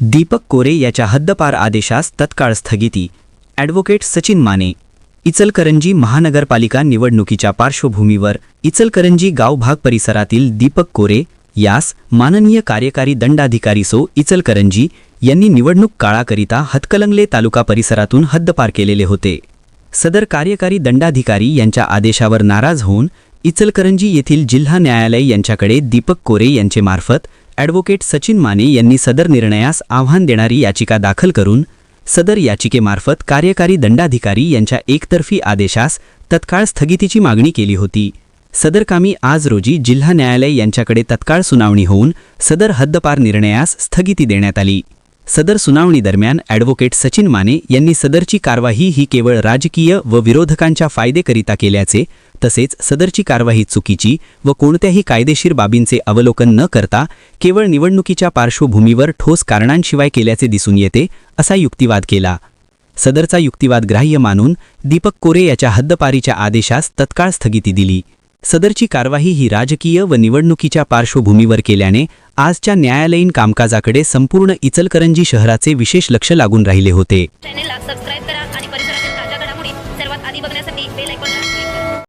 दीपक कोरे याच्या हद्दपार आदेशास तत्काळ स्थगिती. ॲडव्होकेट सचिन माने. इचलकरंजी महानगरपालिका निवडणुकीच्या पार्श्वभूमीवर इचलकरंजी गावभाग परिसरातील दीपक कोरे यास माननीय कार्यकारी दंडाधिकारी सो इचलकरंजी यांनी निवडणूक काळाकरिता हतकलंगले तालुका परिसरातून हद्दपार केलेले होते. सदर कार्यकारी दंडाधिकारी यांच्या आदेशावर नाराज होऊन इचलकरंजी येथील जिल्हा न्यायालय यांच्याकडे दीपक कोरे यांचे मार्फत ॲडव्होकेट सचिन माने यांनी सदर निर्णयास आव्हान देणारी याचिका दाखल करून सदर याचिकेमार्फत कार्यकारी दंडाधिकारी यांच्या एकतर्फी आदेशास तत्काळ स्थगितीची मागणी केली होती. सदर कामी आज रोजी जिल्हा न्यायालय यांच्याकडे तत्काळ सुनावणी होऊन सदर हद्दपार निर्णयास स्थगिती देण्यात आली. सदर सुनावणी दरम्यान ॲडव्होकेट सचिन माने यांनी सदरची कारवाई ही केवळ राजकीय व विरोधकांच्या फायदेकरिता केल्याचे तसेच सदरची कारवाई चुकीची व कोणत्याही कायदेशीर बाबींचे अवलोकन न करता केवळ निवडणुकीच्या पार्श्वभूमीवर ठोस कारणांशिवाय केल्याचे दिसून येते असा युक्तिवाद केला. सदरचा युक्तिवाद ग्राह्य मानून दीपक कोरे याच्या हद्दपारीच्या आदेशास तत्काळ स्थगिती दिली. सदरची कारवाई ही राजकीय व निवडणुकीच्या पार्श्वभूमीवर केल्याने आजच्या न्यायालयीन कामकाजाकडे संपूर्ण इचलकरंजी शहराचे विशेष लक्ष लागून राहिले होते.